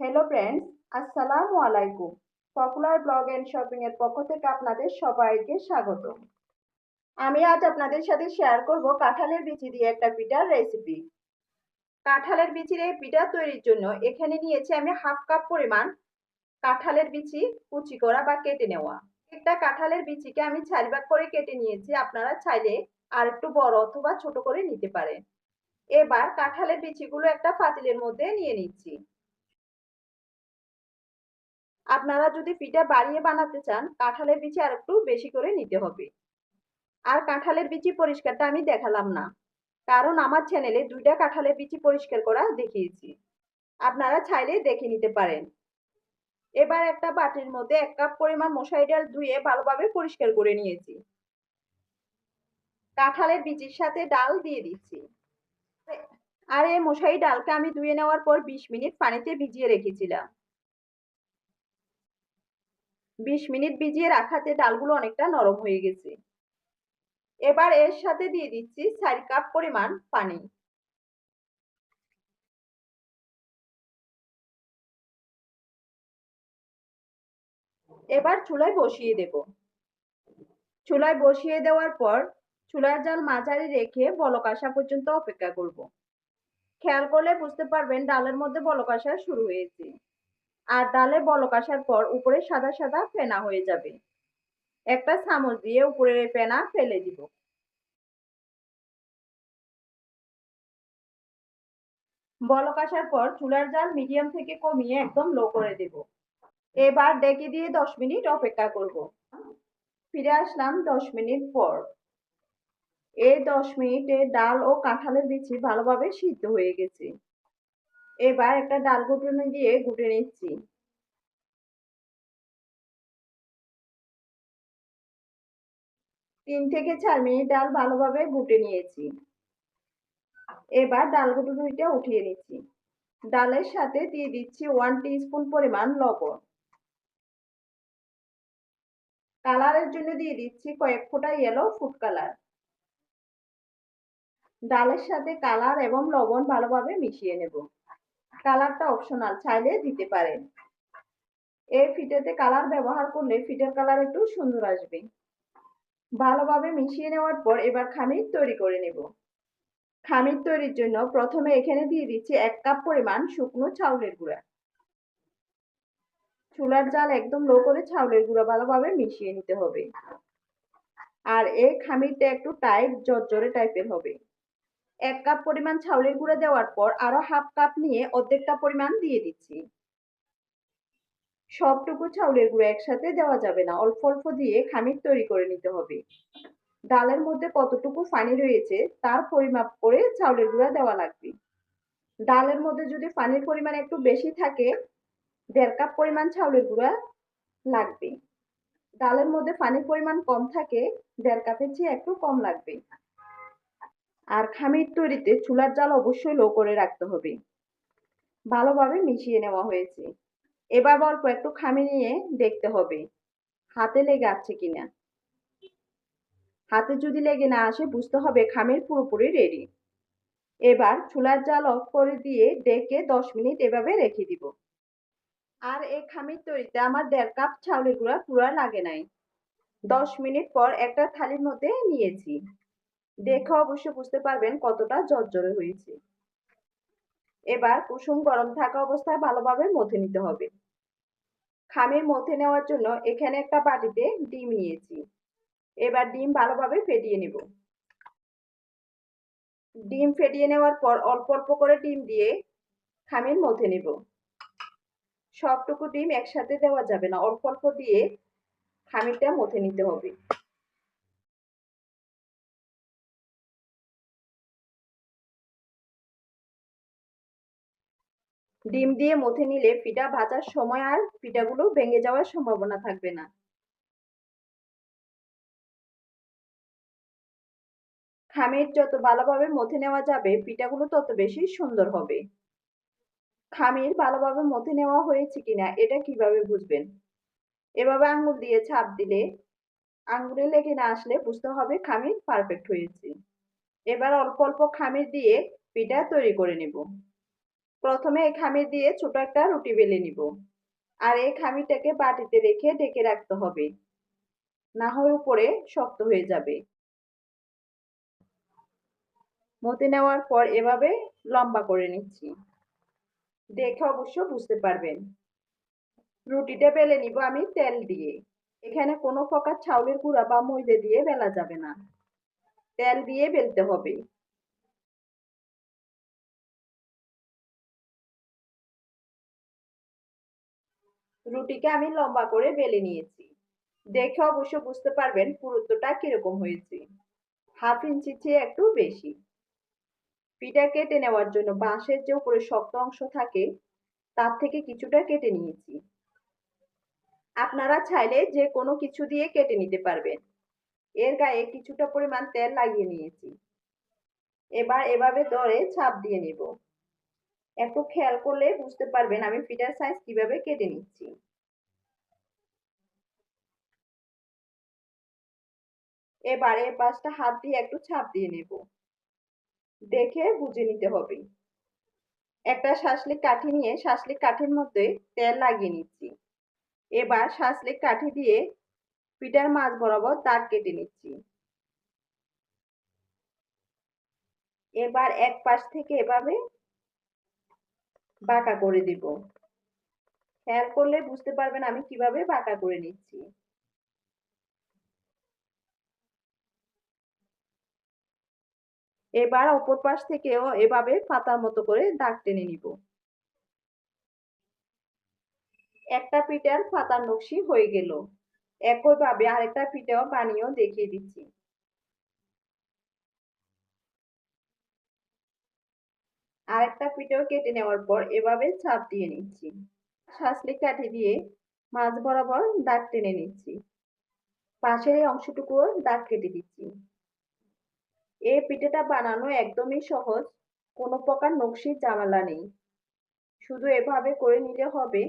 Hello friends আসসালামু আলাইকুম popular blog and shopping এর পক্ষ থেকে আপনাদের সবাইকে স্বাগত। আমি আজ আপনাদের সাথে শেয়ার করব কাঁঠালের বিচি দিয়ে একটা পিঠার রেসিপি কাঁঠালের বিচির এই পিঠা তৈরির জন্য এখানে নিয়েছি আমি হাফ কাপ পরিমাণ কাঁঠালের বিচি কুচি করা বা কেটে নেওয়া। একটা কাঁঠালের বিচিকে আমি চারি ভাগ করে কেটে নিয়েছি, আপনারা চাইলে আর একটু বড় অথবা ছোট করে নিতে পারেন। এবার কাঁঠালের বিচিগুলো একটা পাতিলের মধ্যে নিয়ে নিচ্ছি। আপনারা যদি পিঠা বাড়িয়ে বানাতে চান, কাঁঠালের বিচি আর একটু বেশি করে নিতে হবে। আর কাঁঠালের বিচি পরিষ্কারটা আমি দেখালাম না, কারণ আমার চ্যানেলে দুইটা কাঁঠালের বিচি পরিষ্কার করা দেখিয়েছি। আপনারা চাইলে দেখে নিতে পারেন। এবার একটা বাটির মধ্যে এক কাপ পরিমাণ মশারি ডাল ধুয়ে ভালোভাবে পরিষ্কার করে নিয়েছি। কাঁঠালের বিচির সাথে ডাল দিয়ে দিচ্ছি। আর এই মশারি ডালকে আমি ধুয়ে নেওয়ার পর বিশ মিনিট পানিতে ভিজিয়ে রেখেছিলাম। বিশ মিনিট ভিজিয়ে রাখাতে ডালগুলো অনেকটা নরম হয়ে গেছে। এবার এর সাথে দিয়ে দিচ্ছি চার কাপ পরিমাণ পানি। এবার চুলায় বসিয়ে দেব। চুলায় বসিয়ে দেওয়ার পর চুলার জাল মাঝারি রেখে বলক আসা পর্যন্ত অপেক্ষা করব। খেয়াল করলে বুঝতে পারবেন ডালের মধ্যে বলক আসা শুরু হয়েছে। আর ডালে বলক আসার পর উপরে সাদা সাদা ফেনা হয়ে যাবে। একটা চামচ দিয়ে উপরের ফেনা ফেলে দিব। বলক আসার পর চুলার জাল মিডিয়াম থেকে কমিয়ে একদম লো করে দেব। এবার ডেকে দিয়ে দশ মিনিট অপেক্ষা করব। ফিরে আসলাম দশ মিনিট পর। এই দশ মিনিটে ডাল ও কাঁঠালের বিচি ভালোভাবে সিদ্ধ হয়ে গেছে। এবার একটা ডাল ঘুটনি দিয়ে গুটে নিচ্ছি। তিন থেকে চার মিনিট ডাল ভালোভাবে গুটে নিয়েছি। এবার ডাল ঘুটনিটা উঠিয়ে নিচ্ছি। ডালের সাথে দিয়ে দিচ্ছি ওয়ান স্পুন পরিমাণ লবণ। কালারের জন্য দিয়ে দিচ্ছি কয়েক ফোঁটা ইয়েলো ফুড কালার ডালের সাথে কালার এবং লবণ ভালোভাবে মিশিয়ে নেব। কালারটা অপশনাল চাইলে দিতে পারেন। এই ফিটেতে কালার ব্যবহার করলে ফিটের কালার একটু সুন্দর আসবে। ভালোভাবে মিশিয়ে নেওয়ার পর এবার খামির তৈরি করে নেব। খামির তৈরির জন্য প্রথমে এখানে দিয়ে দিচ্ছি এক কাপ পরিমাণ শুকনো চাউলের গুঁড়া। চুলার জাল একদম লো করে চাউলের গুঁড়া ভালোভাবে মিশিয়ে নিতে হবে। আর এই খামিরটা একটু টাইট জর্জরে টাইপের হবে। এক কাপ পরিমাণ চাউলের গুঁড়া দেওয়ার পর আরও হাফ কাপ নিয়ে অর্ধেকটা পরিমাণ দিয়ে দিচ্ছি। সবটুকু চাউলের গুঁড়ো একসাথে দেওয়া যাবে না, অল্প অল্প দিয়ে খামির তৈরি করে নিতে হবে। ডালের মধ্যে কতটুকু পানি রয়েছে তার পরিমাপ করে চাউলের গুঁড়া দেওয়া লাগবে। ডালের মধ্যে যদি পানির পরিমাণ একটু বেশি থাকে, দেড় কাপ পরিমাণ চাউলের গুঁড়া লাগবে। ডালের মধ্যে পানির পরিমাণ কম থাকে, দেড় কাপের চেয়ে একটু কম লাগবে। আর খামির তৈরিতে চুলার জাল অবশ্যই লো করে রাখতে হবে। ভালোভাবে মিশিয়ে নেওয়া হয়েছে। এবার অল্প একটু খামি নিয়ে দেখতে হবে, হাতে লেগে আছে কিনা। হাতে যদি লেগে না আসে, বুঝতে হবে খামির পুরোপুরি রেডি এবার চুলার জাল অফ করে দিয়ে ডেকে দশ মিনিট এভাবে রেখে দিব। আর এই খামির তৈরিতে আমার দেড় কাপ চাউলের গুঁড়া পুরা লাগে নাই। দশ মিনিট পর একটা থালির মধ্যে নিয়েছি। দেখে অবশ্য বুঝতে পারবেন কতটা জর্জরে হয়েছে। এবার কুসুম গরম থাকা অবস্থায় ভালোভাবে মথে নিতে হবে। খামির মথে নেওয়ার জন্য এখানে একটা বাটিতে ডিম নিয়েছি। এবার ডিম ভালোভাবে ফেটিয়ে নেব। ডিম ফেটিয়ে নেওয়ার পর অল্প অল্প করে ডিম দিয়ে খামির মথে নেব। সবটুকু ডিম একসাথে দেওয়া যাবে না, অল্প অল্প দিয়ে খামিরটা মথে নিতে হবে। ডিম দিয়ে মথে নিলে পিঠা ভাজার সময় আর পিঠাগুলো ভেঙে যাওয়ার সম্ভাবনা থাকবে না। খামির যত ভালোভাবে মথে নেওয়া যাবে, পিঠাগুলো তত বেশি সুন্দর হবে। খামির ভালোভাবে মথে নেওয়া হয়েছে কিনা, এটা কীভাবে বুঝবেন? এভাবে আঙ্গুল দিয়ে ছাপ দিলে আঙ্গুলে লেগে না আসলে বুঝতে হবে খামির পারফেক্ট হয়েছে। এবার অল্প অল্প খামির দিয়ে পিঠা তৈরি করে নেব। প্রথমে এই খামির দিয়ে ছোট একটা রুটি বেলে নিব। আর এই খামিরটাকে বাটিতে রেখে ঢেকে রাখতে হবে। না হয় উপরে শক্ত হয়ে যাবে। মতে নেওয়ার পর এভাবে লম্বা করে নিচ্ছি। দেখে অবশ্য বুঝতে পারবেন। রুটিটা বেলে নিব আমি তেল দিয়ে। এখানে কোনো প্রকার চাউলের গুঁড়া বা ময়দা দিয়ে বেলা যাবে না। তেল দিয়ে বেলতে হবে। রুটিকে আমি লম্বা করে বেলে নিয়েছি। দেখে অবশ্য বুঝতে পারবেন পুরুত্বটা কীরকম হয়েছে। হাফ ইঞ্চি চেয়ে একটু বেশি। পিঠা কেটে নেওয়ার জন্য বাঁশের যে উপরে শক্ত অংশ থাকে, তার থেকে কিছুটা কেটে নিয়েছি। আপনারা চাইলে যে কোনো কিছু দিয়ে কেটে নিতে পারবেন। এর গায়ে কিছুটা পরিমাণ তেল লাগিয়ে নিয়েছি। এবার এভাবে ধরে ছাপ দিয়ে নিব। একটু খেয়াল করলে বুঝতে পারবেন আমি ফিটার সাইজ কীভাবে কেটে নিচ্ছি। এবার পাশটা হাত দিয়ে একটু ছাপ দিয়ে নেব। দেখে বুঝে নিতে হবে। একটা শাসলিক কাঠি নিয়ে শাসলিক কাঠির মধ্যে তেল লাগিয়ে নিচ্ছি। এবার শাসলিক কাঠি দিয়ে পিঠার মাছ বরাবর দাগ কেটে নিচ্ছি। এবার এক পাশ থেকে এভাবে বাঁকা করে দিব। খেয়াল করলে বুঝতে পারবেন আমি কীভাবে বাঁকা করে নিচ্ছি। এবার অপর পাশ থেকেও এভাবে পাতার মতো করে দাগ টেনে নিব। একটা পিঠার পাতার নকশি হয়ে গেল। একইভাবে আরেকটা পিঠাও বানিয়েও দেখিয়ে দিচ্ছি। আরেকটা পিঠাও কেটে নেওয়ার পর এভাবে ছাপ দিয়ে নিচ্ছি। শাসলি কাঠি দিয়ে মাছ বরাবর দাগ টেনে নিচ্ছি। পাশের এই অংশটুকুও দাগ কেটে দিচ্ছি। এই পিঠেটা বানানো একদমই সহজ, কোনো প্রকার নকশির জামালা নেই। শুধু এভাবে করে নিলে হবে।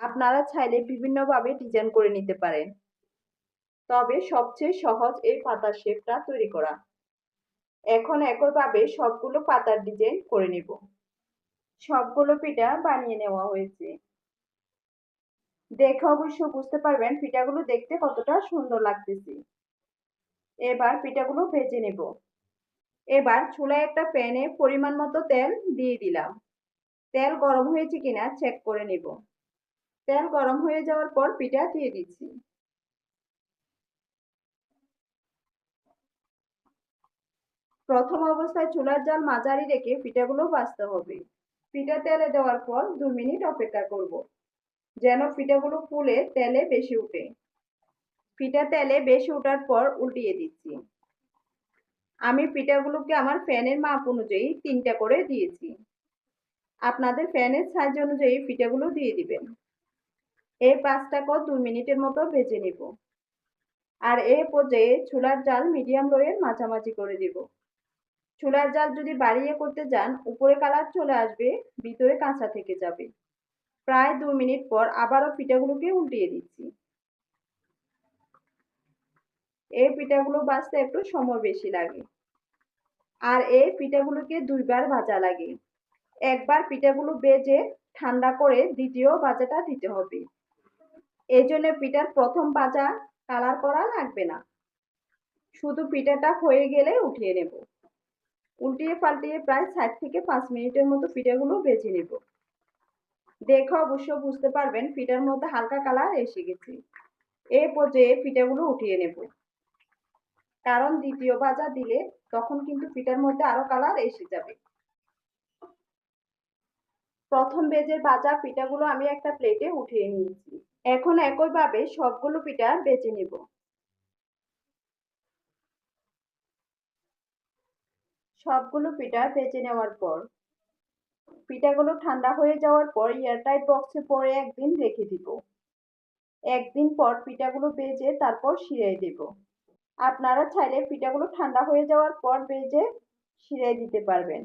আপনারা চাইলে বিভিন্নভাবে ডিজাইন করে নিতে পারেন। তবে সবচেয়ে সহজ এই পাতার শেপটা তৈরি করা। এখন একইভাবে সবগুলো পাতার ডিজাইন করে নিব। সবগুলো পিঠা বানিয়ে নেওয়া হয়েছে। দেখে অবশ্য বুঝতে পারবেন পিঠাগুলো দেখতে কতটা সুন্দর লাগতেছে। এবার পিঠাগুলো ভেজে নেব। এবার চুলায় একটা প্যানে পরিমাণ মতো তেল দিয়ে দিলাম। তেল গরম হয়েছে কিনা চেক করে নেব। তেল গরম হয়ে যাওয়ার পর পিঠা দিয়ে দিচ্ছি। প্রথম অবস্থায় চুলার জাল মাঝারি রেখে পিঠাগুলো ভাজতে হবে। পিঠা তেলে দেওয়ার পর দু মিনিট অপেক্ষা করব, যেন পিঠাগুলো ফুলে তেলে বেশি উঠে। পিঠা তেলে বেশি ওঠার পর উল্টিয়ে দিচ্ছি। আমি পিঠাগুলোকে আমার ফ্যানের মাপ অনুযায়ী তিনটা করে দিয়েছি। আপনাদের ফ্যানের সাইজ অনুযায়ী পিঠাগুলো দিয়ে দিবেন। এই পাঁচটা কর দুই মিনিটের মতো ভেজে নিব। আর এই পর্যায়ে চুলার জাল মিডিয়াম লোয়ের মাঝামাঝি করে দিব। চুলার জাল যদি বাড়িয়ে করতে যান, উপরে কালার চলে আসবে, ভিতরে কাঁচা থেকে যাবে। প্রায় দু মিনিট পর আবারও পিঠাগুলোকে উল্টিয়ে দিচ্ছি। এই পিঠাগুলো বাঁচতে একটু সময় বেশি লাগে। আর এই পিঠাগুলোকে দুইবার ভাজা লাগে। একবার পিঠাগুলো বেজে ঠান্ডা করে দ্বিতীয় ভাজাটা দিতে হবে। এই জন্য পিঠার প্রথম ভাজা কালার করা লাগবে না। শুধু পিঠাটা হয়ে গেলে উঠিয়ে নেব। উল্টিয়ে পাল্টিয়ে প্রায় ষাট থেকে পাঁচ মিনিটের মতো পিঠাগুলো বেজে নেব। দেখে অবশ্য বুঝতে পারবেন পিঠার মধ্যে হালকা কালার এসে গেছে। এই পর্যায়ে পিঠাগুলো উঠিয়ে নেব। কারণ দ্বিতীয় ভাজা দিলে তখন কিন্তু পিঠার মধ্যে আরও কালার এসে যাবে। প্রথম বেজের ভাজা পিঠাগুলো আমি একটা প্লেটে উঠিয়ে নিয়েছি। এখন একইভাবে সবগুলো পিঠা বেজে নেব। সবগুলো পিঠা বেজে নেওয়ার পর, পিঠাগুলো ঠান্ডা হয়ে যাওয়ার পর এয়ারটাইট বক্সে পরে একদিন রেখে দিব। একদিন পর পিঠাগুলো বেজে তারপর শিরাই দেব। আপনারা চাইলে পিঠাগুলো ঠান্ডা হয়ে যাওয়ার পর বেজে শিরাই দিতে পারবেন।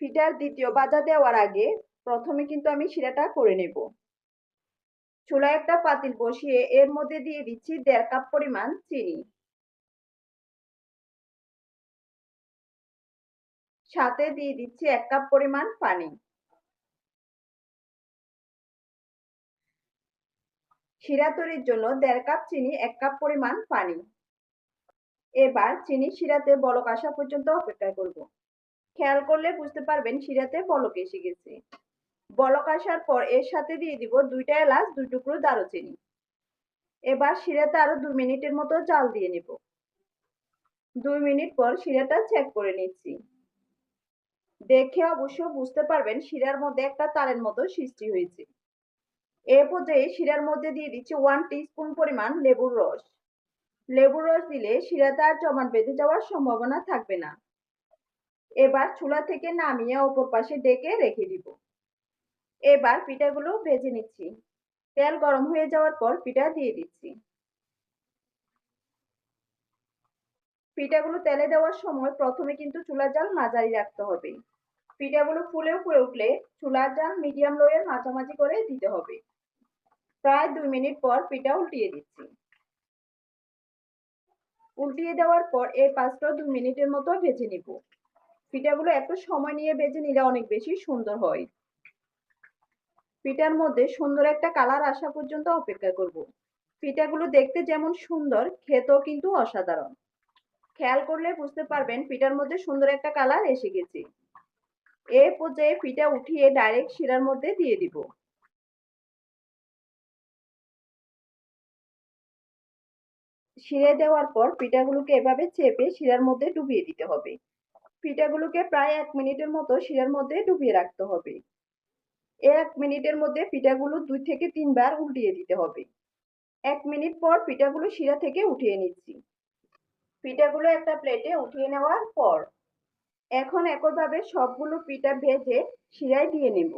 পিঠার দ্বিতীয় বাজা দেওয়ার আগে প্রথমে কিন্তু আমি শিরাটা করে নেব। চুলায় একটা পাতিল বসিয়ে এর মধ্যে দিয়ে দিচ্ছি দেড় কাপ পরিমাণ চিনি। সাথে দিয়ে দিচ্ছি এক কাপ পরিমাণ পানি। শিরা তৈরির জন্য দেড় কাপ চিনি, এক কাপ পরিমাণ পানি। এবার চিনি শিরাতে বলক আসা পর্যন্ত অপেক্ষা করব। খেয়াল করলে বুঝতে পারবেন শিরাতে বলক এসে গেছে। বলক আসার পর এর সাথে দিয়ে দিব দুইটা এলাচ, দুই টুকরো দারুচিনি। এবার শিরাতে আরও দুই মিনিটের মতো জাল দিয়ে নেব। দুই মিনিট পর শিরাটা চেক করে নিচ্ছি। দেখে অবশ্য বুঝতে পারবেন শিরার মধ্যে একটা তারের মতো সৃষ্টি হয়েছে। এ পর্যায়ে শিরার মধ্যে দিয়ে দিচ্ছি ওয়ান টিস্পুন পরিমাণ লেবুর রস। লেবুর রস দিলে শিরাতে আর জমাট বেঁধে যাওয়ার সম্ভাবনা থাকবে না। এবার চুলা থেকে নামিয়ে অপর পাশে ডেকে রেখে দিব। এবার পিঠাগুলো ভেজে নিচ্ছি। তেল গরম হয়ে যাওয়ার পর পিঠা দিয়ে দিচ্ছি। পিঠাগুলো তেলে দেওয়ার সময় প্রথমে কিন্তু চুলার জাল মাঝারি রাখতে হবে। পিঠাগুলো ফুলে উপরে উঠলে চুলার জাল মিডিয়াম লোয়ের মাঝামাঝি করে দিতে হবে। প্রায় দুই মিনিট পর পিঠা উল্টিয়ে দিচ্ছি। উল্টিয়ে দেওয়ার পর এই পাঁচটা দুই মিনিটের মতো ভেজে নিব। পিঠাগুলো একটু সময় নিয়ে ভেজে নিলে অনেক বেশি সুন্দর হয়। পিঠার মধ্যে সুন্দর একটা কালার আসা পর্যন্ত অপেক্ষা করব। পিঠাগুলো দেখতে যেমন সুন্দর, খেতেও কিন্তু অসাধারণ। খেয়াল করলে বুঝতে পারবেন পিঠার মধ্যে সুন্দর একটা কালার এসে গেছে। এ পর্যায়ে পিঠা উঠিয়ে ডাইরেক্ট শিরার মধ্যে দিয়ে দিব। শিরে দেওয়ার পর পিঠাগুলোকে এভাবে চেপে শিরার মধ্যে ডুবিয়ে দিতে হবে। পিঠাগুলোকে প্রায় এক মিনিটের মতো শিরার মধ্যে ডুবিয়ে রাখতে হবে। এক মিনিটের মধ্যে পিঠাগুলো দুই থেকে তিনবার উল্টিয়ে দিতে হবে। এক মিনিট পর পিঠাগুলো শিরা থেকে উঠিয়ে নিচ্ছি। পিঠাগুলো একটা প্লেটে উঠিয়ে নেওয়ার পর এখন একইভাবে সবগুলো পিঠা ভেজে শিরায় দিয়ে নেব।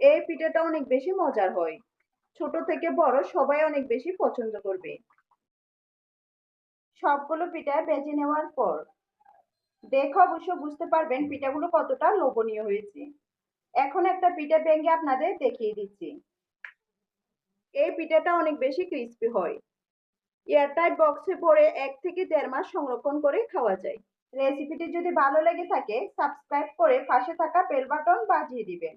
এই পিঠাটা অনেক বেশি মজার হয়। ছোট থেকে বড় সবাই অনেক বেশি পছন্দ করবে। সবগুলো পিঠা ভেজে নেওয়ার পর দেখে অবশ্য বুঝতে পারবেন পিঠাগুলো কতটা লোভনীয় হয়েছে। এখন একটা পিঠা ভেঙে আপনাদের দেখিয়ে দিচ্ছি। এই পিঠাটা অনেক বেশি ক্রিস্পি হয়। এয়ারটাইট বক্সে পরে এক থেকে দেড় মাস সংরক্ষণ করে খাওয়া যায়। রেসিপিটি যদি ভালো লেগে থাকে সাবস্ক্রাইব করে পাশে থাকা বেল বাটন বাজিয়ে দিবেন।